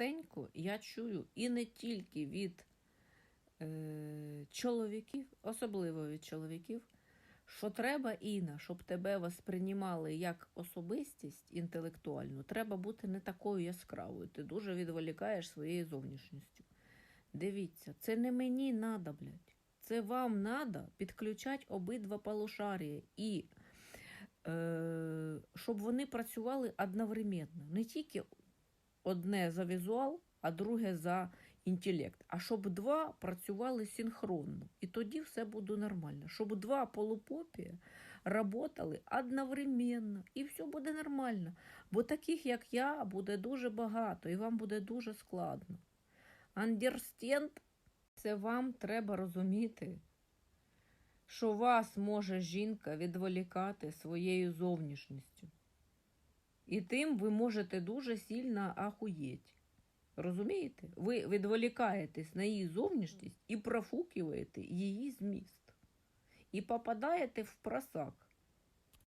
частенько я чую і не тільки від е, чоловіків, особливо від чоловіків, що треба, Інна, щоб тебе восприймали як особистість інтелектуальну, треба бути не такою яскравою. Ти дуже відволікаєш своєю зовнішністю. Дивіться, це не мені надо, блядь. Це вам надо підключати обидва полушарії і е, щоб вони працювали одновременно. Не тільки одне за візуал, а друге за інтелект. А щоб два працювали синхронно. І тоді все буде нормально. Щоб два полупопія работали одновременно. І все буде нормально. Бо таких, як я, буде дуже багато, і вам буде дуже складно. Understand – це вам треба розуміти, що вас може жінка відволікати своєю зовнішністю. І тим ви можете дуже сильно ахуєть. Розумієте? Ви відволікаєтесь на її зовнішність і профукуєте її зміст. І попадаєте в просак.